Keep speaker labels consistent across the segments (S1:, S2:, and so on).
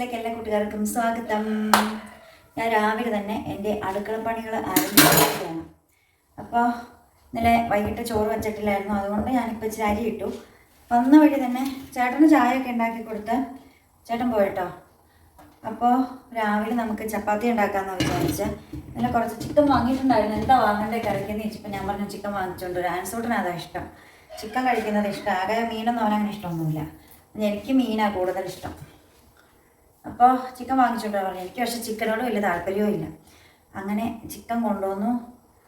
S1: ബിന്ദു സ്ട്രീംസിലേക്ക് എല്ലാ കൂട്ടുകാർക്കും സ്വാഗതം. ഞാൻ രാവിലെ തന്നെ എന്റെ അടുക്കള പണികൾ ആരംഭിക്കുകയാണ് അപ്പോൾ ഇന്നലെ വൈകിട്ട് ചോറ് വെച്ചിട്ടില്ലായിരുന്നു അതുകൊണ്ട് ഞാനിപ്പോൾ ഇച്ചിരി അരി ഇട്ടു. വന്ന വഴി തന്നെ ചേട്ടന് ചായയൊക്കെ ഉണ്ടാക്കി കൊടുത്ത് ചേട്ടൻ പോയിട്ടോ. അപ്പോൾ രാവിലെ നമുക്ക് ചപ്പാത്തി ഉണ്ടാക്കാമെന്ന് വിചാരിച്ച് ഇന്നലെ കുറച്ച് ചിക്കൻ വാങ്ങിയിട്ടുണ്ടായിരുന്നു. എന്താ വാങ്ങണ്ടേ കറിക്കെന്ന് ചോദിച്ചപ്പോൾ ഞാൻ പറഞ്ഞു ചിക്കൻ വാങ്ങിച്ചുകൊണ്ട് ആൻസൂട്ടിന് അതാ ഇഷ്ടം. ചിക്കൻ കഴിക്കുന്നത് ഇഷ്ടം. ആകെ മീനൊന്നും അവനങ്ങനെ ഇഷ്ടമൊന്നുമില്ല. എനിക്ക് മീനാണ് കൂടുതൽ ഇഷ്ടം. അപ്പോൾ ചിക്കൻ വാങ്ങിച്ചുകൊണ്ട് പറഞ്ഞു. എനിക്ക് പക്ഷേ ചിക്കനോട് വലിയ താല്പര്യവും ഇല്ല. അങ്ങനെ ചിക്കൻ കൊണ്ടുവന്നു.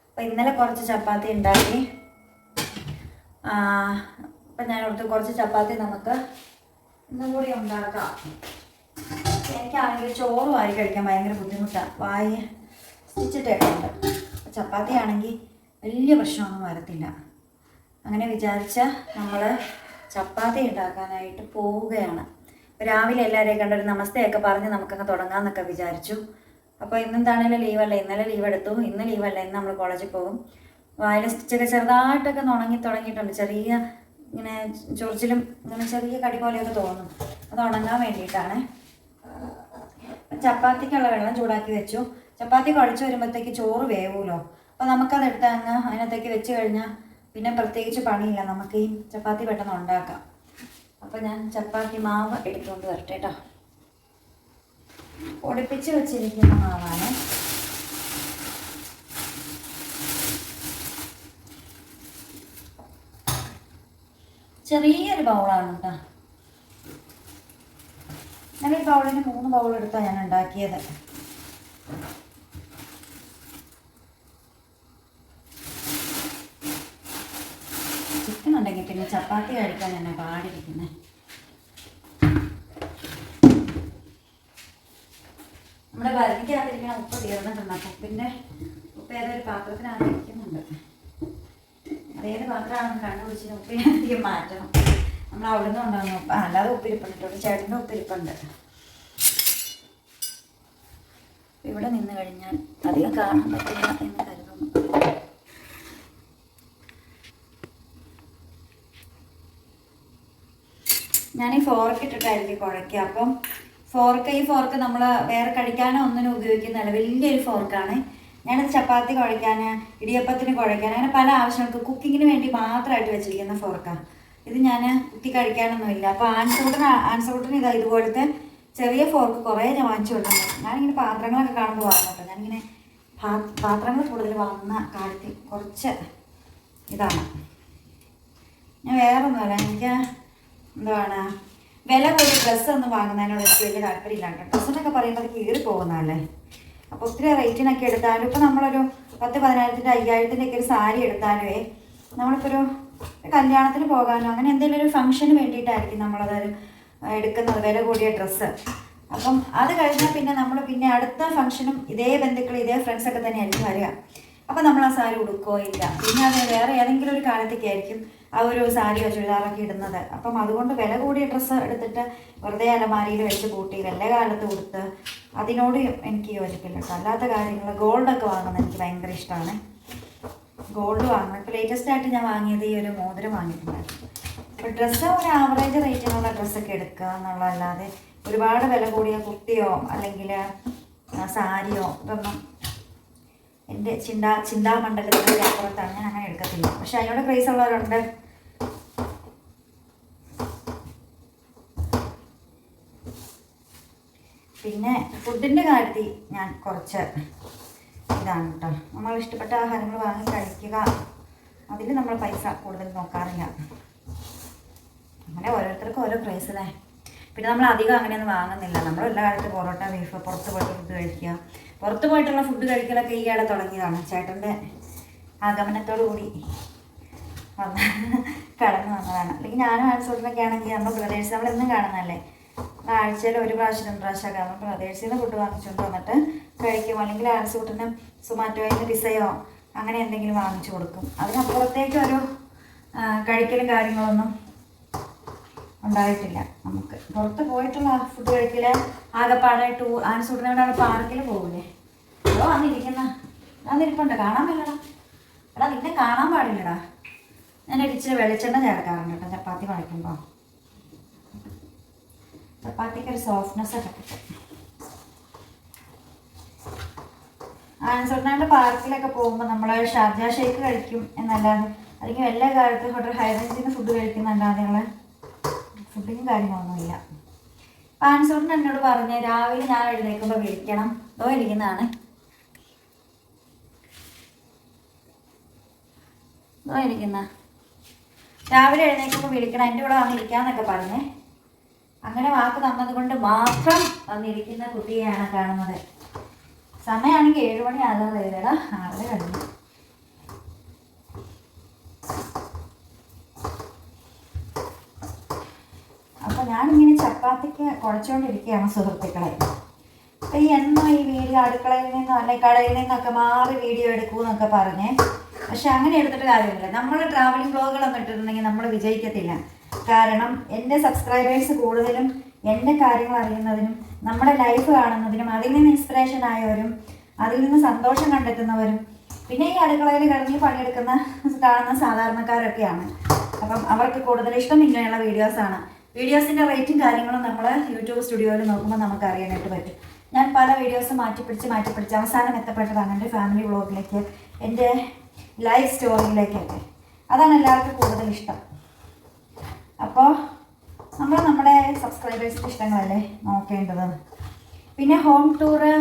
S1: അപ്പോൾ ഇന്നലെ കുറച്ച് ചപ്പാത്തി ഉണ്ടാക്കി. അപ്പം ഞാൻ ഓർത്ത് കുറച്ച് ചപ്പാത്തി നമുക്ക് ഇന്നും കൂടി ഉണ്ടാക്കാം. എനിക്കാണെങ്കിൽ ചോറ് വാരി കഴിക്കാൻ ഭയങ്കര ബുദ്ധിമുട്ടാണ് വായി സ്റ്റിച്ചിട്ടേക്കുണ്ട് ചപ്പാത്തി ആണെങ്കിൽ വലിയ പ്രശ്നമൊന്നും വരത്തില്ല. അങ്ങനെ വിചാരിച്ച നമ്മൾ ചപ്പാത്തി ഉണ്ടാക്കാനായിട്ട് പോവുകയാണ്. രാവിലെ എല്ലാവരെയും കണ്ടൊരു നമസ്തേയൊക്കെ പറഞ്ഞ് നമുക്കങ്ങ് തുടങ്ങാമെന്നൊക്കെ വിചാരിച്ചു. അപ്പോൾ ഇന്നെന്താണേലും ലീവല്ല? ഇന്നലെ ലീവ് എടുത്തു ഇന്ന് ലീവല്ല. ഇന്ന് നമ്മൾ കോളേജിൽ പോകും. വായന സ്റ്റിച്ചൊക്കെ ചെറുതായിട്ടൊക്കെ ഉണങ്ങി തുടങ്ങിയിട്ടുണ്ട്. ചെറിയ ഇങ്ങനെ ചൊറിച്ചിലും ഇങ്ങനെ ചെറിയ കടി പോലെയൊക്കെ തോന്നും. അത് ഉണങ്ങാൻ വേണ്ടിയിട്ടാണ്. ചപ്പാത്തിക്കുള്ള വെള്ളം ചൂടാക്കി വെച്ചു. ചപ്പാത്തി കുഴച്ച് വരുമ്പോഴത്തേക്ക് ചോറ് വേവൂലോ അപ്പോൾ നമുക്കത് എടുത്ത് അങ്ങ് അതിനകത്തേക്ക് വെച്ച് കഴിഞ്ഞാൽ പിന്നെ പ്രത്യേകിച്ച് പണിയില്ല. നമുക്ക് ഈ ചപ്പാത്തി പെട്ടെന്ന് ഉണ്ടാക്കാം. അപ്പോൾ ഞാൻ ചപ്പാത്തി മാവ് എടുത്തുകൊണ്ട് വരട്ടെ കേട്ടോ പൊടിപ്പിച്ച് വെച്ചിരിക്കുന്ന മാവാണ്. ചെറിയൊരു ബൗളാണ് കേട്ടോ ഞാൻ ഈ ബൗളിന് മൂന്ന് ബൗൾ എടുത്താണ് ഞാൻ ഉണ്ടാക്കിയത് ചിക്കൻ ഉണ്ടെങ്കിൽ പിന്നെ ചപ്പാത്തി കഴിക്കാൻ എന്നെ പാടിരിക്കുന്നത് നമ്മുടെ വരണിക്കകത്തിരിക്കണ ഉപ്പ് തീർന്നിട്ടുണ്ട്. അപ്പം ഉപ്പിന്റെ ഉപ്പ് ഏതൊരു പാത്രത്തിനകത്ത് ഇരിക്കുന്നുണ്ട്. അതേത് പാത്രമാണെന്ന് കണ്ടുപിടിച്ചിട്ട് ഉപ്പിനധികം മാറ്റണം. നമ്മൾ അവിടുന്ന് കൊണ്ടുവന്നു ഉപ്പ് അല്ലാതെ ഉപ്പിരിപ്പുണ്ട്. ചേട്ടന്റെ ഉപ്പിരിപ്പുണ്ട്. ഇവിടെ നിന്ന് കഴിഞ്ഞാൽ അധികം കാണാൻ പറ്റില്ല എന്ന് കരുതുന്നു. ഞാൻ ഈ ഫോർക്ക് ഇട്ടിട്ടായിരിക്കും കുഴയ്ക്കുക. അപ്പം ഫോർക്ക് ഈ ഫോർക്ക് നമ്മൾ വേറെ കഴിക്കാനോ ഒന്നിനും ഉപയോഗിക്കുന്നതല്ല വലിയൊരു ഫോർക്കാണ് ഞാനത് ചപ്പാത്തി കുഴയ്ക്കാൻ ഇടിയപ്പത്തിന് കുഴയ്ക്കാൻ അങ്ങനെ പല ആവശ്യങ്ങൾക്ക് കുക്കിങ്ങിന് വേണ്ടി മാത്രമായിട്ട് വെച്ചിരിക്കുന്ന ഫോർക്കാണ് ഇത് ഞാൻ കുത്തി കഴിക്കാനൊന്നുമില്ല. അപ്പോൾ ആൻസൂട്ടിന് ആൻസൂട്ടിന് ഇതാ ഇതുപോലത്തെ ചെറിയ ഫോർക്ക് കുറേ ഞാൻ വാങ്ങിച്ചു കൊടുക്കുന്നുണ്ട് ഞാനിങ്ങനെ പാത്രങ്ങളൊക്കെ കാണുമ്പോൾ വാങ്ങട്ടോ ഞാനിങ്ങനെ പാത്രങ്ങൾ കൂടുതൽ വന്ന കാര്യത്തിൽ കുറച്ച് ഇതാണ്. ഞാൻ വേറെ ഒന്നുമല്ല എനിക്ക് എന്താണ്? വില കൂടി ഡ്രസ്സ് ഒന്നും വാങ്ങുന്നതിനോട് എനിക്ക് വലിയ താല്പര്യമില്ലാണ്ട് ഡ്രസ്സെന്നൊക്കെ പറയുമ്പോൾ അത് കീറി പോകുന്നതല്ലേ? അപ്പോൾ ഒത്തിരി റേറ്റിനൊക്കെ എടുത്താലും ഇപ്പോൾ നമ്മളൊരു പത്ത് പതിനായിരത്തിന്റെ അയ്യായിരത്തിന്റെ ഒക്കെ ഒരു സാരി എടുത്താലേ നമ്മളിപ്പോൾ ഒരു കല്യാണത്തിന് പോകാനോ അങ്ങനെ എന്തെങ്കിലും ഒരു ഫംഗ്ഷന് വേണ്ടിയിട്ടായിരിക്കും നമ്മളത് എടുക്കുന്നത് വില കൂടിയ ഡ്രസ്സ് അപ്പം അത് കഴിഞ്ഞാൽ പിന്നെ നമ്മൾ പിന്നെ അടുത്ത ഫംഗ്ഷനും ഇതേ ബന്ധുക്കൾ ഇതേ ഫ്രണ്ട്സൊക്കെ തന്നെയായിരിക്കും വരിക. അപ്പം നമ്മൾ ആ സാരി ഉടുക്കോ ഇല്ല. പിന്നെ അത് വേറെ ഏതെങ്കിലും ഒരു കാലത്തേക്കായിരിക്കും ആ ഒരു സാരിയോ ചുരിദാറൊക്കെ ഇടുന്നത്. അപ്പം അതുകൊണ്ട് വില കൂടിയ ഡ്രസ്സ് എടുത്തിട്ട് വെറുതെ അലമാരിയിൽ വെച്ച് കൂട്ടി വല്ല കാലത്ത് കൊടുത്ത് അതിനോട് എനിക്ക് യോജിപ്പില്ല കേട്ടോ. അല്ലാത്ത കാര്യങ്ങൾ ഗോൾഡൊക്കെ വാങ്ങുന്നത് എനിക്ക് ഭയങ്കര ഇഷ്ടമാണ്. ഗോൾഡ് വാങ്ങുന്നത് ഇപ്പോൾ ലേറ്റസ്റ്റ് ആയിട്ട് ഞാൻ വാങ്ങിയത് ഈ ഒരു മോതിരം വാങ്ങിയിട്ടുണ്ടായിരുന്നു. അപ്പോൾ ഡ്രസ്സ് ഒരു ആവറേജ് റേറ്റിനുള്ള ഡ്രസ്സൊക്കെ എടുക്കുക എന്നുള്ളതല്ലാതെ ഒരുപാട് വില കൂടിയ കുർത്തിയോ അല്ലെങ്കിൽ സാരിയോ ഇതൊന്നും എന്റെ ചിന്താ ചിന്താമണ്ഡലത്തിന്റെ അപ്പുറത്താണ് ഞാൻ അങ്ങനെ എടുക്കത്തില്ല. പക്ഷെ അതിനോട് ക്രൈസ് ഉള്ളവരുണ്ട്. പിന്നെ ഫുഡിന്റെ കാര്യത്തിൽ ഞാൻ കുറച്ച് ഇതാണ് കേട്ടോ. നമ്മൾ ഇഷ്ടപ്പെട്ട ആഹാരങ്ങൾ വാങ്ങി കഴിക്കുക. അതിൽ നമ്മൾ പൈസ കൂടുതൽ നോക്കാറില്ല. അങ്ങനെ ഓരോരുത്തർക്കും ഓരോ പ്രൈസ് അല്ലേ? പിന്നെ നമ്മൾ അധികം അങ്ങനെയൊന്നും വാങ്ങുന്നില്ല. നമ്മൾ എല്ലാ കാലത്ത് പൊറോട്ട ബീഫ് പുറത്ത് പോയിട്ട് ഫുഡ് കഴിക്കുക. പുറത്ത് പോയിട്ടുള്ള ഫുഡ് കഴിക്കലൊക്കെ ഈ ഇടെ തുടങ്ങിയതാണ്. ചേട്ടന്റെ ആഗമനത്തോടു കൂടി വന്ന കടന്നു വന്നതാണ്. അല്ലെങ്കിൽ ഞാനും ആൻസൂട്ടിനൊക്കെ ആണെങ്കിൽ നമ്മൾ ബ്രദേഴ്സ് നമ്മളെന്നും കാണുന്നതല്ലേ? ആഴ്ചയിൽ ഒരു പ്രാവശ്യം രണ്ട് പ്രാവശ്യമൊക്കെ നമ്മൾ ബ്രദേഴ്സിൽ നിന്ന് ഫുഡ് വാങ്ങിച്ചുകൊണ്ട് വന്നിട്ട് കഴിക്കും. അല്ലെങ്കിൽ ആൻസൂട്ടിന് സുമാറ്റോയിൽ നിന്ന് പിസയോ അങ്ങനെ എന്തെങ്കിലും വാങ്ങിച്ചു കൊടുക്കും. അതിനപ്പുറത്തേക്ക് ഒരു കഴിക്കലും കാര്യങ്ങളൊന്നും ഉണ്ടായിട്ടില്ല നമുക്ക്. പുറത്ത് പോയിട്ടുള്ള ഫുഡ് കഴിക്കൽ ആകെപ്പാടെ ടൂ അവിടെ പാർക്കിൽ പോകില്ലേ അതോ വന്നിരിക്കുന്ന. വന്നിരിപ്പുണ്ട്. കാണാൻ പറ്റടാ എടാ നിന്നെ കാണാൻ പാടില്ലടാ. ഞാൻ ഇച്ചിരി വെളിച്ചെണ്ണ ചേർക്കാറുണ്ട് കേട്ടോ. ചപ്പാത്തി കുഴക്കുമ്പോൾ ചപ്പാത്തിക്ക് ഒരു സോഫ്റ്റ്നെസ് ഒക്കെ കിട്ടും. ആൻസറിനാണ്ട് പാർക്കിലൊക്കെ പോകുമ്പോൾ നമ്മൾ ഷാർജ ഷേക്ക് കഴിക്കും എന്നല്ലാതെ അല്ലെങ്കിൽ എല്ലാ കാലത്തും ഹോട്ടൽ ഹൈറേഞ്ചിന് ഫുഡ് കഴിക്കുന്നല്ലാതെയുള്ള ഫുഡിങ് കാര്യങ്ങളൊന്നുമില്ല ആൻസറിന് എന്നോട് പറഞ്ഞ് രാവിലെ ഞാൻ എഴുന്നേൽക്കുമ്പോൾ വിളിക്കണം. ഇതോ ഇരിക്കുന്നതാണ്. ഇതോ ഇരിക്കുന്ന. രാവിലെ എഴുന്നേൽക്കുമ്പോൾ വിളിക്കണം. എന്റെ കൂടെ വന്നിരിക്കാന്നൊക്കെ പറഞ്ഞേ. അങ്ങനെ വാക്ക് തന്നത് കൊണ്ട് മാത്രം വന്നിരിക്കുന്ന കുട്ടിയെയാണ് കാണുന്നത്. സമയമാണെങ്കിൽ ഏഴ് മണി ആകാതെ ഇതടാ ആറര കഴിഞ്ഞു അപ്പൊ ഞാനിങ്ങനെ ചപ്പാത്തിക്ക് കുഴച്ചുകൊണ്ടിരിക്കുകയാണ് സുഹൃത്തുക്കളെ. ഈ എന്നോ ഈ വീഡിയോ അടുക്കളയിൽ നിന്നോ അല്ലെങ്കിൽ കടയിൽ നിന്നൊക്കെ മാറി വീഡിയോ എടുക്കൂന്നൊക്കെ പറഞ്ഞേ. പക്ഷെ അങ്ങനെ എടുത്തിട്ട് കാര്യമില്ല. നമ്മൾ ട്രാവലിംഗ് ബ്ലോഗുകളൊന്നും ഇട്ടിട്ടുണ്ടെങ്കിൽ നമ്മൾ വിജയിക്കത്തില്ല. കാരണം എന്റെ സബ്സ്ക്രൈബേഴ്സ് കൂടുതലും എന്റെ കാര്യങ്ങൾ അറിയുന്നതിനും നമ്മുടെ ലൈഫ് കാണുന്നതിനും അതിൽ നിന്ന് ഇൻസ്പിറേഷൻ ആയവരും അതിൽ നിന്ന് സന്തോഷം കണ്ടെത്തുന്നവരും പിന്നെ ഈ അടുക്കളയിൽ കിടന്ന് പണിയെടുക്കുന്ന കാണുന്ന സാധാരണക്കാരൊക്കെയാണ്. അപ്പം അവർക്ക് കൂടുതൽ ഇഷ്ടം ഇങ്ങനെയുള്ള വീഡിയോസാണ് വീഡിയോസിന്റെ റേറ്റും കാര്യങ്ങളും നമ്മൾ യൂട്യൂബ് സ്റ്റുഡിയോയിൽ നോക്കുമ്പോൾ നമുക്ക് അറിയാനായിട്ട് പറ്റും. ഞാൻ പല വീഡിയോസ് മാറ്റിപ്പിടിച്ച് മാറ്റിപ്പിടിച്ച് അവസാനം എത്തപ്പെട്ടതാണ് എന്റെ ഫാമിലി വ്ളോഗിലേക്ക് എന്റെ ലൈഫ് സ്റ്റോറിയിലേക്കൊക്കെ അതാണ് എല്ലാവർക്കും കൂടുതൽ ഇഷ്ടം. അപ്പോൾ നമ്മൾ നമ്മുടെ സബ്സ്ക്രൈബേഴ്സിന്റെ ഇഷ്ടങ്ങളല്ലേ നോക്കേണ്ടത്. പിന്നെ ഹോം ടൂറ്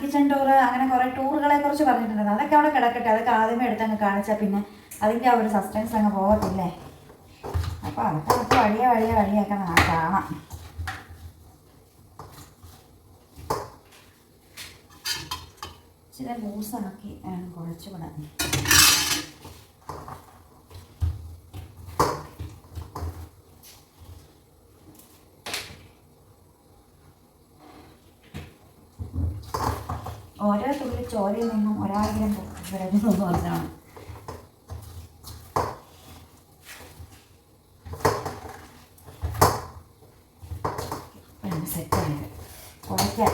S1: കിച്ചൺ ടൂറ് അങ്ങനെ കുറേ ടൂറുകളെ കുറിച്ച് പറഞ്ഞിട്ടുണ്ടായിരുന്നു അതൊക്കെ അവിടെ കിടക്കട്ടെ. അതൊക്കെ ആദ്യമേ എടുത്ത് അങ്ങ് കാണിച്ചാൽ പിന്നെ അതിന്റെ ആ ഒരു സസ്റ്റൻസ് അങ്ങ് പോകത്തില്ലേ? അപ്പോൾ അതൊക്കെ നമുക്ക് വഴിയെ വഴിയെ വഴിയൊക്കെ കാണാം. ഇച്ചിരി ലൂസാക്കി കുറച്ചുകൂടെ ഓരോ തുള്ളി ചോരയിൽ നിന്നും ഒരായിരം വിരഞ്ഞു എന്ന് പറഞ്ഞാണ്.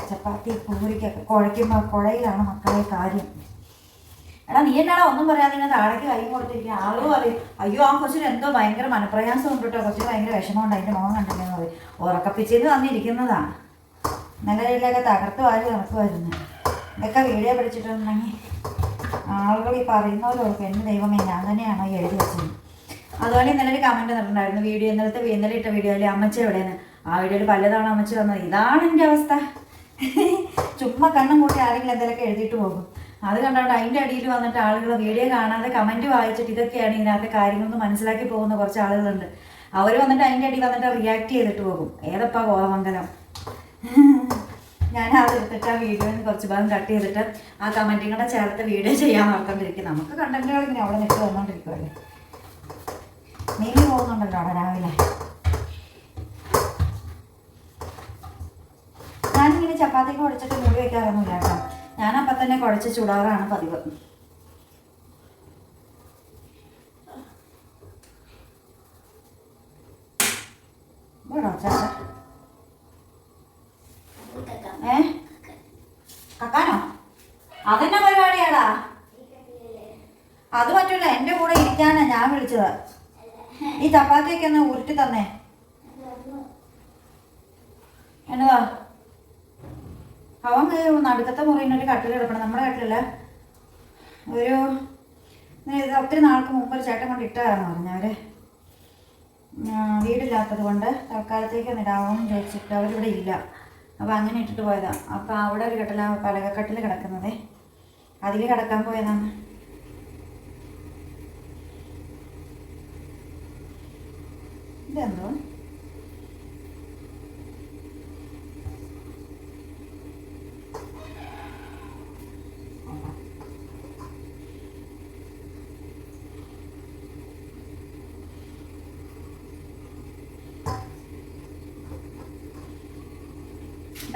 S1: ചപ്പാത്തി പൂരിക്കൊക്കെ കുഴയ്ക്കുമ്പോൾ കുഴയിലാണ് മക്കളെ കാര്യം. എടാ നീ എന്നാടാ ഒന്നും പറയാതെ ഇങ്ങനെ താഴേക്ക് കൈ കൊടുത്തിരിക്കുക ആളുകൾ പറയും അയ്യോ ആ കൊച്ചിന് എന്തോ ഭയങ്കര മനപ്രയാസം ഉണ്ട് കേട്ടോ കൊച്ചിന് ഭയങ്കര വിഷമമുണ്ട്. അതിന്റെ മുഖം കണ്ടില്ലെന്ന് പറയും. ഉറക്കപ്പിച്ചെന്ന് വന്നിരിക്കുന്നതാണ് രീതിയിലൊക്കെ തകർത്ത് വാരി നടക്കുമായിരുന്നു ഇതൊക്കെ വീഡിയോ പഠിച്ചിട്ടുണ്ടെങ്കിൽ ആളുകൾ ഈ പറയുന്നവരൊക്കെ എന്റെ ദൈവമേ ഞാൻ തന്നെയാണോ എഴുതി വെച്ചത്? അതുപോലെ ഇന്നലെ ഒരു കമന്റ് നിന്നിട്ടുണ്ടായിരുന്നു വീഡിയോ ഇന്നലത്തെ ഇന്നലെ ഇട്ട വീഡിയോയിൽ അമ്മച്ച എവിടെയാണ് ആ വീഡിയോയിൽ പലതാണ് അമ്മച്ച വന്നത്. ഇതാണ് എന്റെ അവസ്ഥ. ചുമ്മാ കണ്ണും കൂട്ടി ആരെങ്കിലും എന്തെങ്കിലുമൊക്കെ എഴുതിയിട്ട് പോകും. അത് കണ്ടുകൊണ്ട് അതിന്റെ അടിയിൽ വന്നിട്ട് ആളുകൾ വീഡിയോ കാണാതെ കമന്റ് വായിച്ചിട്ട് ഇതൊക്കെയാണ് ഇതിനകത്തെ കാര്യങ്ങളെന്ന് മനസ്സിലാക്കി പോകുന്ന കുറച്ച് ആളുകളുണ്ട്. അവർ വന്നിട്ട് അതിന്റെ അടി വന്നിട്ട് റിയാക്ട് ചെയ്തിട്ട് പോകും. ഏതപ്പാ കോതമംഗലം ഞാൻ അത് എടുത്തിട്ട് ആ വീഡിയോയിൽ കുറച്ച് ഭാഗം കട്ട് ചെയ്തിട്ട് ആ കമന്റും കൂടെ ചേർത്ത് വീഡിയോ ചെയ്യാൻ ഓർത്തോണ്ടിരിക്കും നമുക്ക് കണ്ടന്റുകൾ ഇങ്ങനെ അവിടെ നിൽക്കുക വന്നോണ്ടിരിക്കുമല്ലേ നീങ്ങി പോകുന്നുണ്ടല്ലോ അവിടെ രാവിലെ. ഞാനിങ്ങനെ ചപ്പാത്തി കുഴച്ചിട്ട് മൂടി വയ്ക്കാറൊന്നുമില്ല കേട്ടോ. ഞാനപ്പം തന്നെ കുഴച്ച് ചൂടാറാണ് പതിവ്. വേണോ അതെന്നെ പരിപാടിയാടാ? അത് പറ്റൂല എന്റെ കൂടെ ഇരിക്കാനാ ഞാൻ വിളിച്ചത്. ഈ ചപ്പാത്തിയൊക്കെ ഒന്ന് ഉരുട്ടി തന്നേ. എന്നതാ? അവൻ നടുക്കത്തെ മുറിയിൽ ഒരു കട്ടിൽ എടുക്കണം നമ്മുടെ കട്ടിലല്ല. ഒരു ഇത് ഒത്തിരി നാൾക്ക് മുമ്പ് ഒരു ചേട്ടൻ കൊണ്ട് ഇട്ടായിരുന്നു പറഞ്ഞവര് വീടില്ലാത്തത് കൊണ്ട് തൽക്കാലത്തേക്ക് ഒന്ന് ഇടാവോന്ന് ചോദിച്ചിട്ട് അവരിവിടെ ഇല്ല. അപ്പോൾ അങ്ങനെ ഇട്ടിട്ട് പോയതാ. അപ്പോൾ അവിടെ ഒരു കെട്ടിലാണ് പലകക്കട്ടിൽ കിടക്കുന്നത്. അതിൽ കടക്കാൻ പോയതാണ്. ഇതെന്തോ?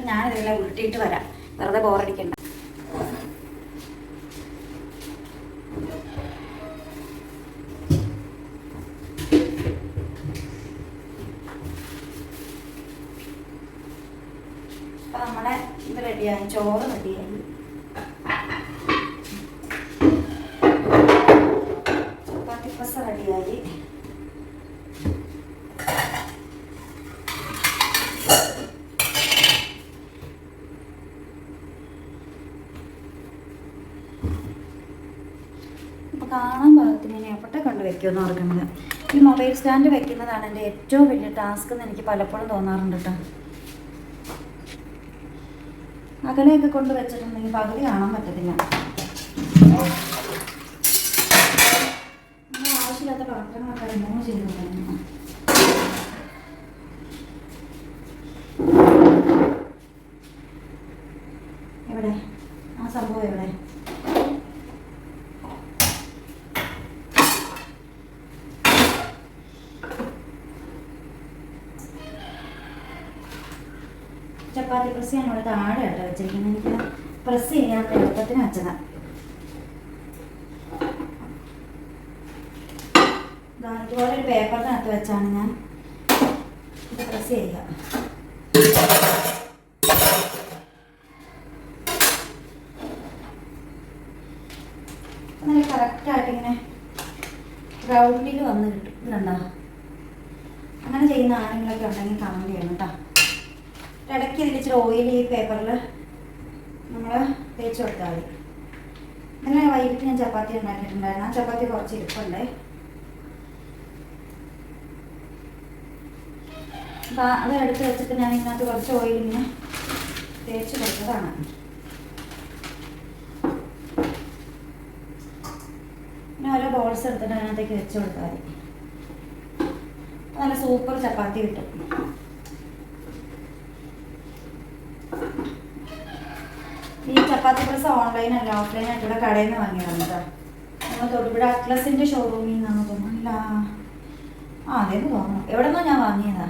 S1: ഞാനിതെല്ലാം ഉരുട്ടിയിട്ട് വരാം. വെറുതെ ബോറടിക്കണ്ട ചോറ് റെഡിയായി ചപ്പാത്തി പസ റെഡിയായി. കാണാൻ പാകത്തിന് ഇനി എവിടെ കണ്ടു വെക്കുമെന്ന് ഓർക്കുന്നത്. ഈ മൊബൈൽ സ്റ്റാൻഡ് വെക്കുന്നതാണ് എന്റെ ഏറ്റവും വലിയ ടാസ്ക് എന്ന് എനിക്ക് പലപ്പോഴും തോന്നാറുണ്ട് കേട്ടോ. അകലെയൊക്കെ കൊണ്ട് വെച്ചിട്ടുണ്ടെങ്കിൽ പകുതി കാണാൻ പറ്റത്തില്ല നമ്മൾ ആവശ്യമില്ലാത്ത പാത്രങ്ങളൊക്കെ റിമൂവ് ചെയ്ത് കളയണം. എവിടെ ആ സംഭവം എവിടെ ചപ്പാത്തി പ്രസ് ചെയ്യാൻ ഇവിടെ താഴെ കേട്ടോ വെച്ചിരിക്കുന്നത്. എനിക്ക് പ്രസ് ചെയ്യാൻ എളുപ്പത്തിന് വെച്ചതാ. ദാ ഇതുപോലെ ഒരു പേപ്പറിനകത്ത് വെച്ചാണ് ഞാൻ ഇത് പ്രസ് ചെയ്യുക. നല്ല കറക്റ്റായിട്ട് ഇങ്ങനെ റൗണ്ടിൽ വന്ന് കിട്ടും. ഇതുണ്ടോ? അങ്ങനെ ചെയ്യുന്ന ആരെങ്കിലൊക്കെ ഉണ്ടെങ്കിൽ കമന്റ് ചെയ്യണം കേട്ടോ. ഇടയ്ക്ക് ഇതിൽ ഇച്ചിരി ഓയിൽ ഈ പേപ്പറിൽ നമ്മൾ തേച്ച് കൊടുത്താൽ മതി. ഇന്നലെ വൈകിട്ട് ഞാൻ ചപ്പാത്തി ഉണ്ടാക്കിയിട്ടുണ്ടായിരുന്നു. ആ ചപ്പാത്തി കുറച്ച് ഇരിപ്പുണ്ടേ. അപ്പം അത് എടുത്ത് വെച്ചിട്ട് ഞാൻ ഇതിനകത്ത് കുറച്ച് ഓയിൽ ഇങ്ങനെ തേച്ച് കൊടുത്തതാണ്. പിന്നെ ഓരോ ബോൾസ് എടുത്തിട്ട് അതിനകത്തേക്ക് വെച്ച് കൊടുത്താൽ മതി. നല്ല സൂപ്പർ ചപ്പാത്തി കിട്ടും. ഈ ചപ്പാത്തി പ്രസ് ഓൺലൈൻ അല്ല ഓഫ്ലൈൻ ആയിട്ട് ഇവിടെ കടയിൽ നിന്ന് വാങ്ങിയതാണ് കേട്ടോ നമ്മൾ തൊടുപുഴ അറ്റ്ലസിന്റെ ഷോറൂമിൽ നിന്നാണ് തോന്നുന്നില്ല ആ അതേന്ന് തോന്നുന്നു. എവിടെ നിന്നോ ഞാൻ വാങ്ങിയതാ.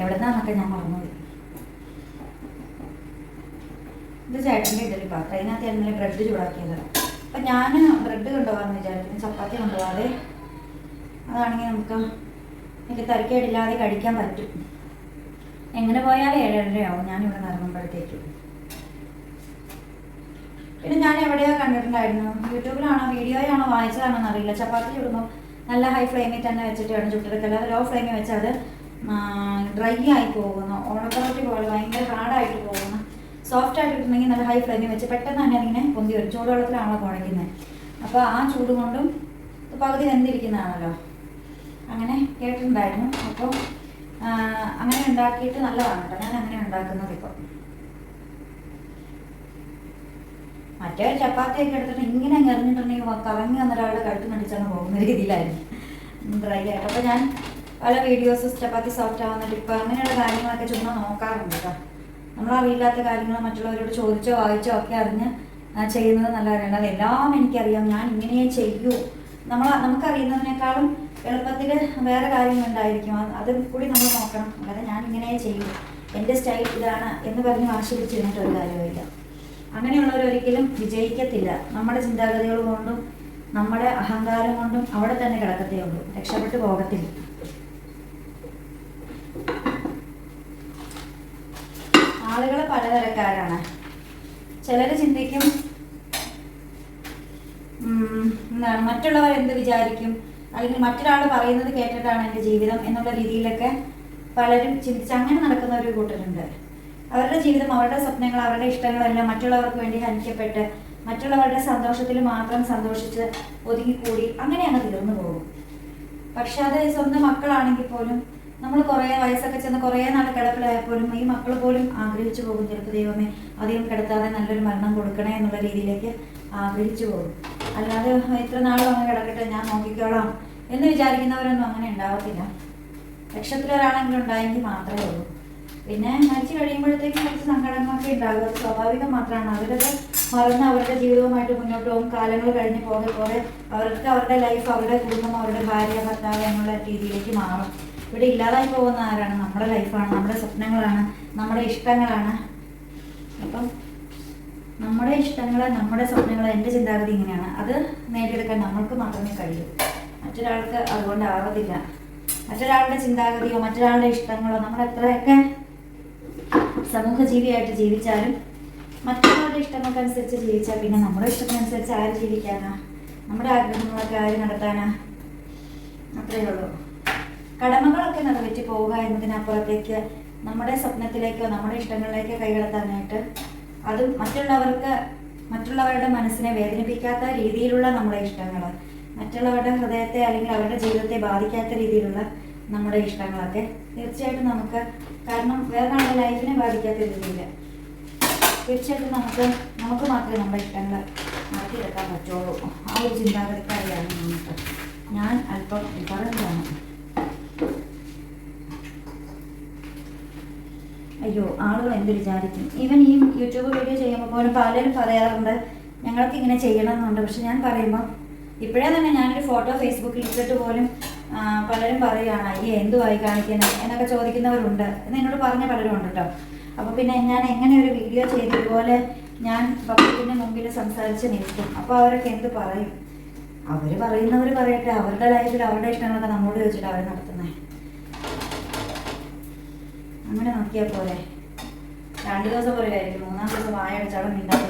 S1: എവിടെ നിന്നാന്നൊക്കെ ഞാൻ പറഞ്ഞത് ഇത് ചേട്ടന്റെ ഇഡലി പാത്രം. അതിനകത്ത് ഇന്നലെ ബ്രെഡ് ചൂടാക്കിയത് അപ്പം ഞാൻ ബ്രെഡ് കൊണ്ടുപോകാമെന്ന് വിചാരിക്കുന്നു. ചപ്പാത്തി കൊണ്ടുപോകാതെ അതാണെങ്കിൽ നമുക്ക് എനിക്ക് തരക്കേടില്ലാതെ കഴിക്കാൻ പറ്റും. എങ്ങനെ പോയാലും ഏഴരയാവും. ഞാനിവിടെ നിന്ന് ഇറങ്ങുമ്പോഴത്തേക്കും പിന്നെ ഞാൻ എവിടെയാ കണ്ടിട്ടുണ്ടായിരുന്നു? യൂട്യൂബിലാണോ? വീഡിയോയാണോ വായിച്ചതാണോ അറിയില്ല. ചപ്പാത്തി ചുടുമ്പോൾ നല്ല ഹൈ ഫ്ലെയിമിൽ തന്നെ വെച്ചിട്ടാണ് വേണം ലോ ഫ്ലെയിമിൽ വെച്ചാൽ അത് ഡ്രൈ ആയി പോകുന്നു. ഉണക്കറോട്ടി പോലെ ഭയങ്കര ഹാർഡായിട്ട് പോകുന്നു. സോഫ്റ്റ് ആയിട്ട് ഇട്ടുണ്ടെങ്കിൽ നല്ല ഹൈ ഫ്ലെയിമിൽ വെച്ച് പെട്ടെന്ന് തന്നെ അതിങ്ങനെ പൊന്തി വരും. ചൂടുവെള്ളത്തിലാണല്ലോ കുഴയ്ക്കുന്നത് അപ്പോൾ ആ ചൂട് കൊണ്ടും പകുതി വെന്തിരിക്കുന്നതാണല്ലോ. അങ്ങനെ കേട്ടിട്ടുണ്ടായിരുന്നു. അപ്പോൾ അങ്ങനെ ഉണ്ടാക്കിയിട്ട് നല്ലതാണ് കേട്ടോ. ഞാൻ അങ്ങനെ ഉണ്ടാക്കുന്നത് ഇപ്പോൾ മറ്റേ ചപ്പാത്തി ഒക്കെ എടുത്തിട്ട് ഇങ്ങനെ എറിഞ്ഞിട്ടുണ്ടെങ്കിൽ കറങ്ങി കറങ്ങി വന്നൊരാളുടെ കഴുത്ത് മടിച്ചാണ് പോകുന്ന രീതിയിലായിരുന്നു ഡ്രൈ ആയിട്ട് അപ്പോൾ ഞാൻ പല വീഡിയോസ് ചപ്പാത്തി സോഫ്റ്റ് ആവുന്ന ടിപ്പ് അങ്ങനെയുള്ള കാര്യങ്ങളൊക്കെ ചുമ്മാ നോക്കാറുണ്ട് കേട്ടോ നമ്മൾ അറിയില്ലാത്ത കാര്യങ്ങൾ മറ്റുള്ളവരോട് ചോദിച്ചോ വായിച്ചോ ഒക്കെ അറിഞ്ഞ് ചെയ്യുന്നത് നല്ല കാര്യമാണ് അതെല്ലാം എനിക്കറിയാം. ഞാൻ ഇങ്ങനെയേ ചെയ്യൂ. നമ്മൾ നമുക്കറിയുന്നതിനേക്കാളും എളുപ്പത്തിൽ വേറെ കാര്യങ്ങളുണ്ടായിരിക്കും. അത് കൂടി നമ്മൾ നോക്കണം. അല്ലാതെ ഞാൻ ഇങ്ങനെയേ ചെയ്യൂ. എന്റെ സ്റ്റൈൽ ഇതാണ് എന്ന് പറഞ്ഞ് വാശി കാര്യമില്ല അങ്ങനെയുള്ളവരൊരിക്കലും വിജയിക്കത്തില്ല. നമ്മുടെ ചിന്താഗതികൾ കൊണ്ടും നമ്മുടെ അഹങ്കാരം കൊണ്ടും അവിടെ തന്നെ കിടക്കത്തേ ഉള്ളൂ. രക്ഷപ്പെട്ടു പോകത്തില്ല. ആളുകൾ പലതരക്കാരാണ്. ചിലർ ചിന്തിക്കും എന്താണ് മറ്റുള്ളവർ എന്ത് വിചാരിക്കും? അല്ലെങ്കിൽ മറ്റൊരാൾ പറയുന്നത് കേട്ടിട്ടാണ് എന്റെ ജീവിതം എന്നുള്ള രീതിയിലൊക്കെ പലരും ചിന്തിച്ച് അങ്ങനെ നടക്കുന്ന ഒരു കൂട്ടരുണ്ട്. അവരുടെ ജീവിതം അവരുടെ സ്വപ്നങ്ങൾ അവരുടെ ഇഷ്ടങ്ങളെല്ലാം മറ്റുള്ളവർക്ക് വേണ്ടി ഹനിക്കപ്പെട്ട് മറ്റുള്ളവരുടെ സന്തോഷത്തിൽ മാത്രം സന്തോഷിച്ച് ഒതുങ്ങിക്കൂടി അങ്ങനെ അങ്ങ് തീർന്നു പോകും. പക്ഷെ അത് സ്വന്തം മക്കളാണെങ്കിൽ പോലും നമ്മൾ കുറേ വയസ്സൊക്കെ ചെന്ന് കുറേ നാൾ കിടപ്പിലായപ്പോലും ഈ മക്കൾ പോലും ആഗ്രഹിച്ചു പോകും ചിലപ്പോൾ ദൈവമേ അധികം കിടത്താതെ നല്ലൊരു മരണം കൊടുക്കണേ എന്നുള്ള രീതിയിലേക്ക് ആഗ്രഹിച്ചു പോകും. അല്ലാതെ ഇത്ര നാളും അങ്ങനെ കിടക്കട്ടെ ഞാൻ നോക്കിക്കോളാം എന്ന് വിചാരിക്കുന്നവരൊന്നും അങ്ങനെ ഉണ്ടാവത്തില്ല. ലക്ഷത്തിലൊരാളെങ്കിലും ഉണ്ടായെങ്കിൽ മാത്രമേ ഉള്ളൂ. പിന്നെ മരിച്ചു കഴിയുമ്പോഴത്തേക്കും കുറച്ച് സങ്കടങ്ങളൊക്കെ ഉണ്ടാകും. അത് സ്വാഭാവികം മാത്രമാണ്. അവരത് മറന്ന് അവരുടെ ജീവിതവുമായിട്ട് മുന്നോട്ട് പോകും. കാലങ്ങൾ കഴിഞ്ഞ് പോകെ പോകെ അവർക്ക് അവരുടെ ലൈഫ് അവരുടെ കുടുംബം അവരുടെ ഭാര്യ ഭർത്താവ് എന്നുള്ള രീതിയിലേക്ക് മാറും. ഇവിടെ ഇല്ലാതായി പോകുന്ന ആരാണ്? നമ്മുടെ ലൈഫാണ് നമ്മുടെ സ്വപ്നങ്ങളാണ്. നമ്മുടെ ഇഷ്ടങ്ങളാണ്. അപ്പം നമ്മുടെ ഇഷ്ടങ്ങളെ നമ്മുടെ സ്വപ്നങ്ങളെ എന്റെ ചിന്താഗതി ഇങ്ങനെയാണ്. അത് നേടിയെടുക്കാൻ നമ്മൾക്ക് മാത്രമേ കഴിയൂ. മറ്റൊരാൾക്ക് അതുകൊണ്ട് ആവതില്ല മറ്റൊരാളുടെ ചിന്താഗതിയോ മറ്റൊരാളുടെ ഇഷ്ടങ്ങളോ നമ്മൾ എത്രയൊക്കെ സമൂഹ ജീവിയായിട്ട് ജീവിച്ചാലും മറ്റുള്ളവരുടെ ഇഷ്ടങ്ങൾക്കനുസരിച്ച് ജീവിച്ചാൽ പിന്നെ നമ്മുടെ ഇഷ്ടത്തിനനുസരിച്ച് ആര് ജീവിക്കാനാ? നമ്മുടെ ആഗ്രഹങ്ങളൊക്കെ ആര് നടത്താനാ? അത്രയേ ഉള്ളൂ. കടമകളൊക്കെ നിറവേറ്റി പോവുക എന്നതിനപ്പുറത്തേക്ക് നമ്മുടെ സ്വപ്നത്തിലേക്കോ നമ്മുടെ ഇഷ്ടങ്ങളിലേക്കോ കൈകടത്താനായിട്ട് അതും മറ്റുള്ളവർക്ക് മറ്റുള്ളവരുടെ മനസ്സിനെ വേദനിപ്പിക്കാത്ത രീതിയിലുള്ള നമ്മുടെ ഇഷ്ടങ്ങൾ മറ്റുള്ളവരുടെ ഹൃദയത്തെ അല്ലെങ്കിൽ അവരുടെ ജീവിതത്തെ ബാധിക്കാത്ത രീതിയിലുള്ള നമ്മുടെ ഇഷ്ടങ്ങളൊക്കെ തീർച്ചയായിട്ടും നമുക്ക് കാരണം വേറെ നമ്മുടെ ലൈഫിനെ ബാധിക്കാത്ത രീതിയിൽ തീർച്ചയായിട്ടും നമുക്ക് നമുക്ക് മാത്രമേ നമ്മുടെ ഇഷ്ടങ്ങൾ മാറ്റിയെടുക്കാൻ പറ്റുള്ളൂ. ആ ഒരു ചിന്താഗതിക്കാരിയാണ് നമുക്ക് ഞാൻ അല്പം ഡിഫറന്റാണ് അയ്യോ ആളുകൾ എന്ത് വിചാരിക്കും? ഈവൻ ഈ യൂട്യൂബ് വീഡിയോ ചെയ്യുമ്പോൾ പോലും പലരും പറയാറുണ്ട് ഞങ്ങൾക്ക് ഇങ്ങനെ ചെയ്യണമെന്നുണ്ട്. പക്ഷെ ഞാൻ പറയുമ്പോൾ ഇപ്പോഴേ തന്നെ ഞാനൊരു ഫോട്ടോ ഫേസ്ബുക്കിൽ ഇട്ടിട്ട് പോലും പലരും പറയുകയാണ് അയ്യേ എന്തുവായി കാണിക്കുന്നത് എന്നൊക്കെ ചോദിക്കുന്നവരുണ്ട്. എന്ന് എന്നോട് പറഞ്ഞ പലരും ഉണ്ട് കേട്ടോ അപ്പോൾ പിന്നെ ഞാൻ എങ്ങനെ ഒരു വീഡിയോ ചെയ്തതുപോലെ ഞാൻ പബ്ലിക്കിന്റെ മുമ്പിൽ സംസാരിച്ച് നിൽക്കും? അപ്പോൾ അവരൊക്കെ എന്ത് പറയും? അവർ പറയുന്നവർ പറയട്ടെ. അവരുടെ ലൈഫിൽ അവരുടെ ഇഷ്ടങ്ങളൊക്കെ നമ്മളോട് ചോദിച്ചിട്ട് അവർ നടത്തുന്നത് അങ്ങനെ നോക്കിയാൽ പോരെ. രണ്ട് ദിവസം പറയുമായിരിക്കും മൂന്നാം ദിവസം വായ അടിച്ചാലും മിണ്ടാതെ.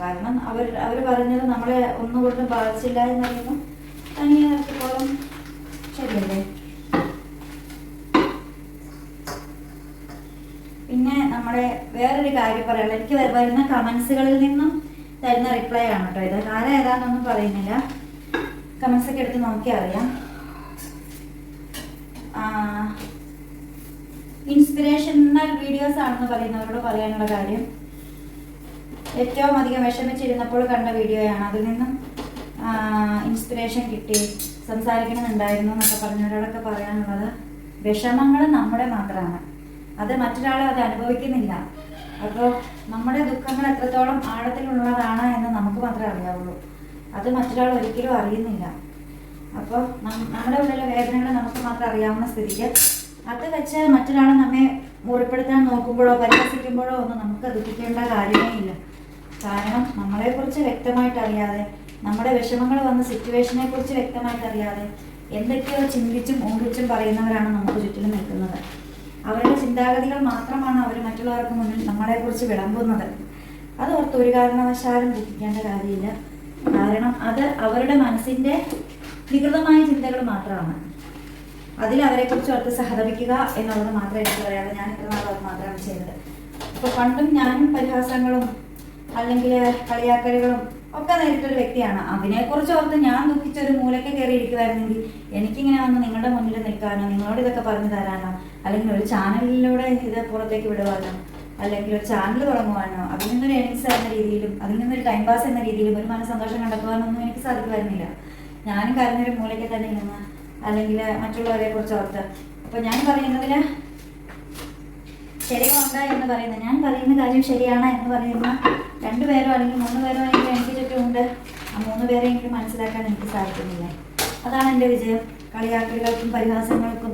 S1: കാരണം അവർ അവർ പറഞ്ഞത് നമ്മളെ ഒന്നുകൊണ്ടും ബാധിച്ചില്ല എന്നറിയുമ്പോൾ തനിയെ നിർത്തിക്കോളും ശരിയല്ലേ? പിന്നെ നമ്മുടെ വേറൊരു കാര്യം പറയാനുള്ളത് എനിക്ക് വരുന്ന കമൻസുകളിൽ നിന്നും തരുന്ന റിപ്ലൈ ആണ് കേട്ടോ ഇത്. ആരാ ഏതാണെന്നൊന്നും പറയുന്നില്ല. കമൻസ് ഒക്കെ എടുത്ത് നോക്കിയാൽ അറിയാം. ഇൻസ്പിറേഷണൽ വീഡിയോസ് ആണെന്ന് പറയുന്നവരോട് പറയാനുള്ള കാര്യം. ഏറ്റവും അധികം വിഷമിച്ചിരുന്നപ്പോൾ കണ്ട വീഡിയോയാണ് അതിൽ നിന്നും ഇൻസ്പിറേഷൻ കിട്ടി. സംസാരിക്കണമെന്നുണ്ടായിരുന്നു എന്നൊക്കെ പറഞ്ഞവരോടൊക്കെ പറയാനുള്ളത്. വിഷമങ്ങൾ നമ്മുടെ മാത്രമാണ്. അത് മറ്റൊരാളെ അത് അനുഭവിക്കുന്നില്ല. അപ്പോൾ നമ്മുടെ ദുഃഖങ്ങൾ എത്രത്തോളം ആഴത്തിലുള്ളതാണ് എന്ന് നമുക്ക് മാത്രമേ അറിയാവുള്ളൂ. അത് മറ്റൊരാൾ ഒരിക്കലും അറിയുന്നില്ല. അപ്പോൾ നമ്മുടെ ഉള്ളിലെ വേദനകൾ നമുക്ക് മാത്രം അറിയാവുന്ന സ്ഥിതിക്ക് അത് വെച്ച് മറ്റൊരാൾ നമ്മെ മുറിപ്പെടുത്താൻ നോക്കുമ്പോഴോ പരിഹസിക്കുമ്പോഴോ ഒന്നും നമുക്ക് ദുഃഖിക്കേണ്ട കാര്യമേ ഇല്ല. കാരണം നമ്മളെക്കുറിച്ച് വ്യക്തമായിട്ട് അറിയാതെ നമ്മുടെ വിഷമങ്ങൾ വന്ന സിറ്റുവേഷനെ കുറിച്ച് വ്യക്തമായിട്ട് അറിയാതെ എന്തൊക്കെയോ ചിന്തിച്ചും ഊഹിച്ചും പറയുന്നവരാണ് നമുക്ക് ചുറ്റിലും നിൽക്കുന്നത്. അവരുടെ ചിന്താഗതികൾ മാത്രമാണ് അവർ മറ്റുള്ളവർക്ക് മുന്നിൽ നമ്മളെ കുറിച്ച് വിളമ്പുന്നത്. അത് ഓർത്ത് ഒരു കാരണവശാലും ദുഃഖിക്കേണ്ട കാര്യമില്ല. കാരണം അത് അവരുടെ മനസ്സിന്റെ വികൃതമായ ചിന്തകൾ മാത്രമാണ്. അതിൽ അവരെക്കുറിച്ച് ഓർത്ത് സഹതപിക്കുക എന്നുള്ളത് മാത്രമേ എനിക്ക് പറയാതെ ഞാൻ ഇത്ര നാൾ അത് മാത്രമാണ് ചെയ്തത്. അപ്പോൾ പണ്ടും ഞാനും പരിഹാസങ്ങളും അല്ലെങ്കിൽ കളിയാക്കലുകളും ഒക്കെ നേരിട്ടൊരു വ്യക്തിയാണ്. അതിനെ അതിനെക്കുറിച്ച് ഓർത്ത് ഞാൻ ദുഃഖിച്ചൊരു മൂലയ്ക്ക് കയറി ഇരിക്കുവായിരുന്നെങ്കിൽ എനിക്കിങ്ങനെ വന്ന് നിങ്ങളുടെ മുന്നിൽ നിൽക്കാനോ നിങ്ങളോട് ഇതൊക്കെ പറഞ്ഞു തരാനോ അല്ലെങ്കിൽ ഒരു ചാനലിലൂടെ ഇത് പുറത്തേക്ക് വിടുവാനോ അല്ലെങ്കിൽ ഒരു ചാനൽ തുടങ്ങുവാനോ അതിൽ നിന്നൊരു ഏണിങ്സ് എന്ന രീതിയിലും അതിൽ നിന്നൊരു ടൈം പാസ് എന്ന രീതിയിലും ഒരു മനസ്സന്തോഷം കണ്ടെത്തുവാനൊന്നും എനിക്ക് സാധിക്കുമായിരുന്നില്ല. ഞാനും കരഞ്ഞൊരു മൂലയ്ക്ക് തന്നെ ഇരുന്ന് അല്ലെങ്കിൽ മറ്റുള്ളവരെ കുറിച്ച് ഓർത്ത്. അപ്പോൾ ഞാൻ പറയുന്നതിന് ശരിയുണ്ട് എന്ന് പറയുന്നത് ഞാൻ പറയുന്ന കാര്യം ശരിയാണ് എന്ന് പറയുന്ന. രണ്ടുപേരോ അല്ലെങ്കിൽ മൂന്ന് പേരോ എങ്കിലും എനിക്ക് ചുറ്റുമുണ്ട് ആ മൂന്ന് പേരെങ്കിലും മനസ്സിലാക്കാൻ എനിക്ക് സാധിക്കുന്നില്ല. അതാണ് എന്റെ വിജയം. കളിയാക്കലുകൾക്കും പരിഹാസങ്ങൾക്കും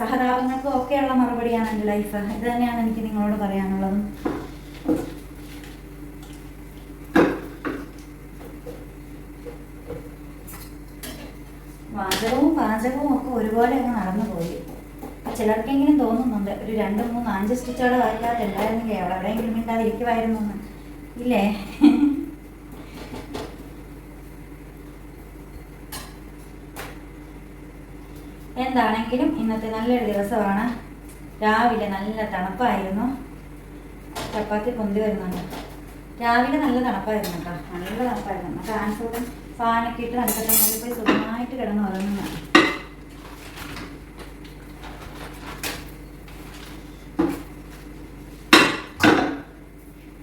S1: സഹതാപങ്ങൾക്കും ഒക്കെയുള്ള മറുപടിയാണ് എന്റെ ലൈഫ്. ഇത് തന്നെയാണ് എനിക്ക് നിങ്ങളോട് പറയാനുള്ളതും. വാചകവും പാചകവും ഒക്കെ ഒരുപോലെ അങ്ങ് നടന്നു പോയി ചിലർക്കെങ്കിലും തോന്നുന്നുണ്ട്. ഒരു രണ്ട് മൂന്ന് അഞ്ച് സ്റ്റിച്ചോടെ വരില്ലാതെ ഉണ്ടായിരുന്നെങ്കിൽ അവിടെ എവിടെയെങ്കിലും ഇണ്ടാതിരിക്കുമായിരുന്നു എന്ന്. ഇല്ലേ? എന്താണെങ്കിലും ഇന്നത്തെ നല്ലൊരു ദിവസമാണ്. രാവിലെ നല്ല തണുപ്പായിരുന്നു. ചപ്പാത്തി പൊന്തി വരുന്നുണ്ട്. രാവിലെ നല്ല തണുപ്പായിരുന്നു കേട്ടോ. നല്ല തണുപ്പായിരുന്നു. നമുക്ക് ഫാനൊക്കെ ഇട്ട് നടക്കട്ടെ പോയി സുഖമായിട്ട് കിടന്ന് ഉറങ്ങുന്നതാണ്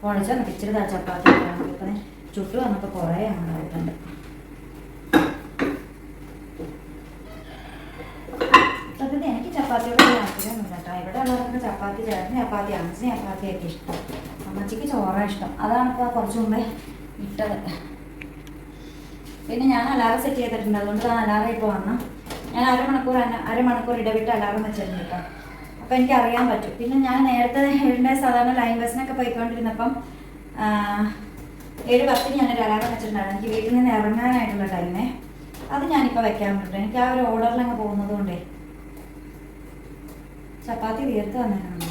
S1: പൊളിച്ച ഇച്ചിരി താ ചപ്പാത്തി ഇപ്പം ചുട്ടു വന്നപ്പോൾ കുറേ അങ്ങോട്ടായിട്ടുണ്ട് സത്യത്തിൽ എനിക്ക് ചപ്പാത്തിയോട് കേട്ടോ. ഇവിടെ ഉള്ളവർക്ക് ചപ്പാത്തി ചേട്ടന് ചപ്പാത്തി അമ്മച്ചിന് ചപ്പാത്തിയൊക്കെ ഇഷ്ടം. അമ്മച്ചിക്ക് ചോറാണ് ഇഷ്ടം. അതാണ് ഇപ്പോൾ കുറച്ച് മുമ്പേ ഇട്ടത്. പിന്നെ ഞാൻ അലാറം സെറ്റ് ചെയ്തിട്ടുണ്ട്. അതുകൊണ്ട് ആ അലാറം ഇപ്പോൾ വന്നു ഞാൻ അരമണിക്കൂർ അരമണിക്കൂർ ഇടവിട്ട് അലാറം വെച്ചിട്ടുണ്ട് കേട്ടോ. അപ്പോൾ എനിക്ക് അറിയാൻ പറ്റും. പിന്നെ ഞാൻ നേരത്തെ ഏഴിന്റെ സാധാരണ ലൈൻ ബസ്സിനൊക്കെ പോയിക്കൊണ്ടിരുന്നപ്പം ഏഴ് പത്തിന് ഞാനൊരു അലാറം വെച്ചിട്ടുണ്ടായിരുന്നു. എനിക്ക് വീട്ടിൽ നിന്ന് ഇറങ്ങാനായിട്ടുള്ള ടൈമേ അത് ഞാനിപ്പോൾ വെക്കാൻ പറ്റും എനിക്ക് ആ ഒരു ഓർഡറിലങ്ങ് പോകുന്നത് കൊണ്ടേ. ചപ്പാത്തി വീർത്ത് വന്നിട്ടുണ്ട്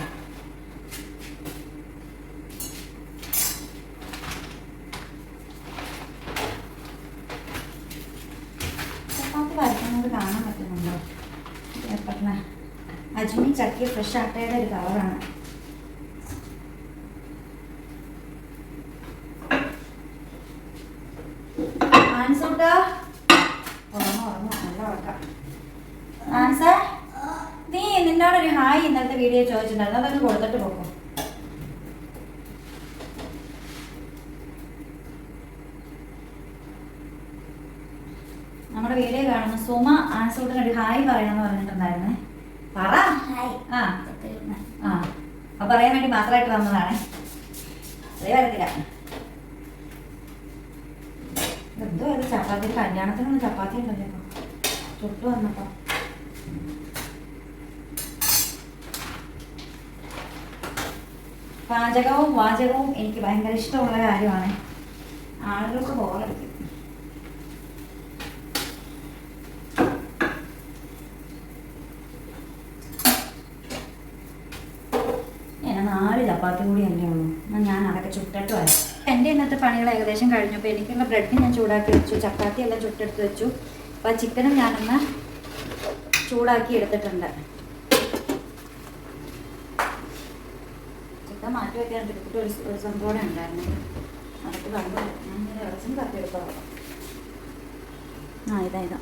S1: ചപ്പാത്തി വരയ്ക്കുന്നത് കാണാൻ പറ്റുന്നുണ്ടോ ഏർപ്പെട്ട ചക്കി ഫ്രഷ് അട്ടയുടെ ഒരു കളറാണ് ആൻസൂട്ടാ? നീ നിന്നോടൊരു ഹായ് ഇന്നത്തെ വീഡിയോ ചോദിച്ചിട്ടുണ്ടായിരുന്നു. അതൊക്കെ കൊടുത്തിട്ട് പോകും നമ്മുടെ വീഡിയോ കാണുന്നു സുമ ആൻസൂട്ടിന് ഒരു ഹായ് പറയണമെന്ന് പറഞ്ഞിട്ടുണ്ടായിരുന്നേ. പറ. ആ. ആ. അപ്പൊ പറയാൻ വേണ്ടി മാത്രമായിട്ട് വന്നതാണ്. അതേ വരത്തില്ല. എന്തോ അത് ചപ്പാത്തി കല്യാണത്തിനുള്ള ചപ്പാത്തി ഉണ്ടല്ലോ. ചുട്ടു വന്നപ്പോ. പാചകവും വാചകവും എനിക്ക് ഭയങ്കര ഇഷ്ടമുള്ള കാര്യമാണ്. ആളുകൾക്ക് ബോറടിക്കും എന്നെ നാല് ചപ്പാത്തി കൂടി അല്ലേ ഉള്ളൂ എന്നാൽ ഞാൻ അതൊക്കെ ചുട്ടിട്ട് വരാം. എന്റെ ഇന്നത്തെ പണികൾ ഏകദേശം കഴിഞ്ഞു അപ്പോൾ എനിക്കുള്ള ബ്രെഡ് ഞാൻ ചൂടാക്കി വെച്ചു. ചപ്പാത്തി എല്ലാം ചുട്ടെടുത്ത് വെച്ചു. അപ്പോൾ ആ ചിക്കനും ഞാനൊന്ന് ചൂടാക്കി എടുത്തിട്ടുണ്ട്. ചിക്കൻ മാറ്റി വെക്കാൻ എടുത്തിട്ട് ഒരു ഒരു സംഭവം ഉണ്ടായിരുന്നു. അതൊക്കെ കണ്ടു ഞാൻ ഇങ്ങനെ ഇറച്ചും തപ്പിയെടുത്തോളാം ആ ഇതാ ഇതാ.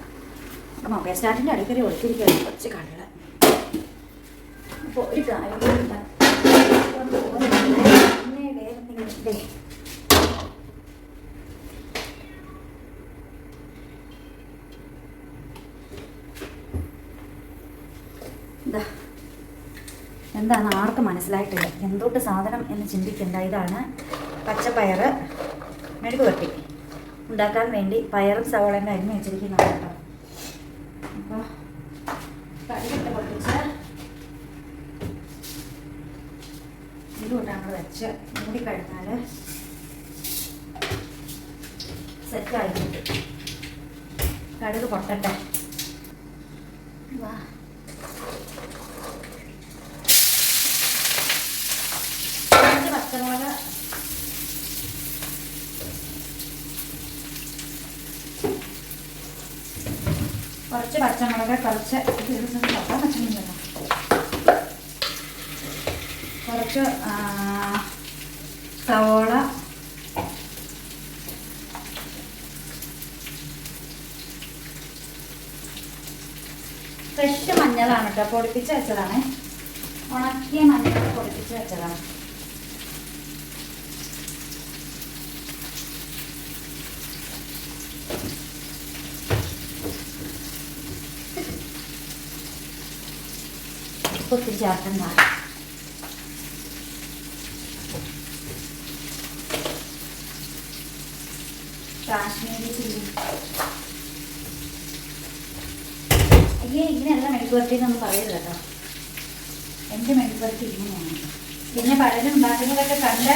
S1: മൊബൈൽ സ്റ്റാൻഡിന്റെ അടിക്കടി ഒളിച്ചിരിക്കുകയാണ്. കുറച്ച് കള്ള അപ്പോൾ ഒരു കാര്യം എന്താണ് ആർക്കും മനസ്സിലായിട്ടില്ല? എന്തോട്ട് സാധനം എന്ന് ചിന്തിക്കേണ്ട. ഇതാണ് പച്ചപ്പയർ മെഴുക് വെട്ടി ഉണ്ടാക്കാൻ വേണ്ടി പയറും സവോളയും അരിഞ്ഞ് വെച്ചിരിക്കുന്നതാണ് കേട്ടോ. അപ്പോൾ ഇതുകൊണ്ട് നമ്മൾ വെച്ച് മൂടി കഴിഞ്ഞാൽ സെറ്റായി കിട്ടും കടുക് പൊട്ടട്ടെ. വാ. കുറച്ച് പച്ചമുളക്. കുറച്ച് പച്ചമുളക് കുറച്ച് പച്ചമുളക് കുറച്ച് സവോള. ഫ്രഷ് മഞ്ഞളാണ് കേട്ടോ. പൊടിപ്പിച്ച് വെച്ചതാണ്. ഉണക്കിയ മഞ്ഞൾ പൊടിപ്പിച്ച് വെച്ചതാണ്. ഒത്തിരി ചേർക്കണ്ട. അയ്യേ ഇങ്ങനെയല്ല മെഴുക്കുവരട്ടി എന്നൊന്നും പറയരുത് കേട്ടോ. എന്റെ മെഴുക്കുവരട്ടി ഇങ്ങനെയാണ്. പിന്നെ പലരും ഉണ്ടാക്കുന്നതൊക്കെ കണ്ട്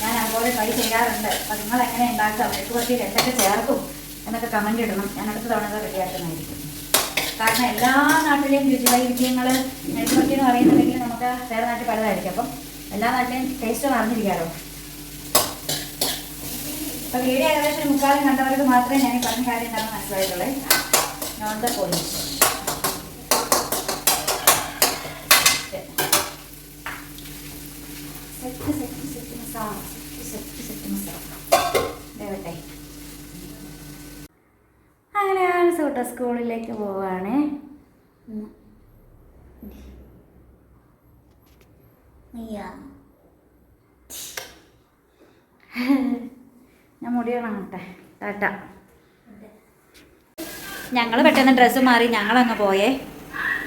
S1: ഞാൻ അതുപോലെ ട്രൈ ചെയ്യാറുണ്ട്. അപ്പം നിങ്ങൾ എങ്ങനെ ഉണ്ടാക്കുക മെഴുക്കുവരട്ടിയിൽ എന്തൊക്കെ ചേർക്കും എന്നൊക്കെ കമന്റ് ഇടണം. ഞാൻ അടുത്ത തവണ അത് റെഡിയാക്കുന്നതായിരിക്കും കാരണം എല്ലാ നാട്ടിലെയും രുചിവൈവിധ്യങ്ങൾ മെഴുക്കുവരട്ടി എന്ന് പറയുന്നുണ്ടെങ്കിൽ നമുക്ക് വേറെ നാട്ടിൽ പലതായിരിക്കും. അപ്പം എല്ലാ നാട്ടിലെയും ടേസ്റ്റ് അറിഞ്ഞിരിക്കാമല്ലോ അപ്പൊ വീഡിയോ ഏകദേശം മുക്കാലും കണ്ടവർക്ക് മാത്രമേ ഞാൻ പറഞ്ഞ കാര്യം എന്താണെന്ന് മനസ്സിലായിട്ടുള്ളേ. The police set set set set അങ്ങനെ സൂട്ട സ്കൂളിലേക്ക് പോവാണ്. ഞാൻ മുടി കേട്ടെ ടാറ്റ. ഞങ്ങൾ പെട്ടെന്ന് ഡ്രസ്സ് മാറി ഞങ്ങളങ്ങ് പോയേ.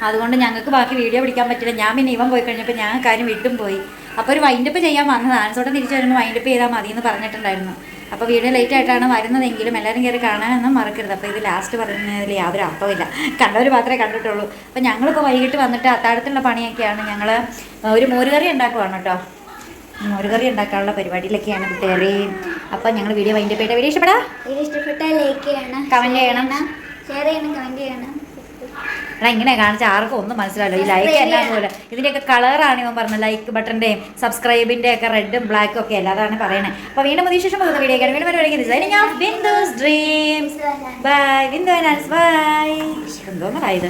S1: അതുകൊണ്ട് ഞങ്ങൾക്ക് ബാക്കി വീഡിയോ പിടിക്കാൻ പറ്റില്ല. ഞാൻ പിന്നെ ഇവൻ പോയി കഴിഞ്ഞപ്പോൾ ഞാൻ കാര്യം വിട്ടും പോയി. അപ്പോൾ ഒരു വൈൻഡപ്പ് ചെയ്യാൻ വന്നതാണ് സോട്ടം തിരിച്ചു വരുമ്പോൾ വൈൻഡപ്പ് ചെയ്താൽ മതി എന്ന് പറഞ്ഞിട്ടുണ്ടായിരുന്നു. അപ്പോൾ വീഡിയോ ലേറ്റ് ആയിട്ടാണ് വരുന്നതെങ്കിലും എല്ലാവരും കയറി കാണാനൊന്നും മറക്കരുത്. അപ്പോൾ ഇത് ലാസ്റ്റ് പറയുന്നതിൽ യാതൊരു അർത്ഥമില്ല കണ്ടവർ മാത്രമേ കണ്ടിട്ടുള്ളൂ. അപ്പോൾ ഞങ്ങളിപ്പോൾ വൈകിട്ട് വന്നിട്ട് അത്താഴത്തുള്ള പണിയൊക്കെയാണ് ഞങ്ങൾ ഒരു മോരുകറി ഉണ്ടാക്കുവാണ് കേട്ടോ. മോരുകറി ഉണ്ടാക്കാനുള്ള പരിപാടിയിലൊക്കെയാണ് കുട്ടികളെയും അപ്പോൾ ഞങ്ങൾ വീഡിയോ വൈൻഡപ്പ് ചെയ്ത വീഡിയോ ഇഷ്ടപ്പെടാം?
S2: വീഡിയോ ഇഷ്ടപ്പെട്ടാൽ ലൈക്ക് ചെയ്യണം
S1: കമന്റ് ചെയ്യണം.
S2: ഷെയർ ചെയ്യണം കമന്റ് ചെയ്യണം?
S1: എടാ ഇങ്ങനെ കാണിച്ച ആർക്കും ഒന്നും മനസ്സിലാവില്ല. ഈ ലൈക്ക് എല്ലാം പോലെ. ഇതിന്റെയൊക്കെ കളറാണ് ഇവൻ പറഞ്ഞത് ലൈക്ക് ബട്ടന്റെയും സബ്സ്ക്രൈബിന്റെ ഒക്കെ റെഡും ബ്ലാക്കും ഒക്കെ അല്ല? അതാണ് പറയുന്നത് അപ്പോൾ വീണ്ടും പുതിയ ശേഷം പോകുന്ന വീഡിയോ വീണ്ടും വരെ ഞാൻ ഡ്രീംസ് ബൈ ബിന്ദു ബൈ എന്തോന്നടാ ഇത്.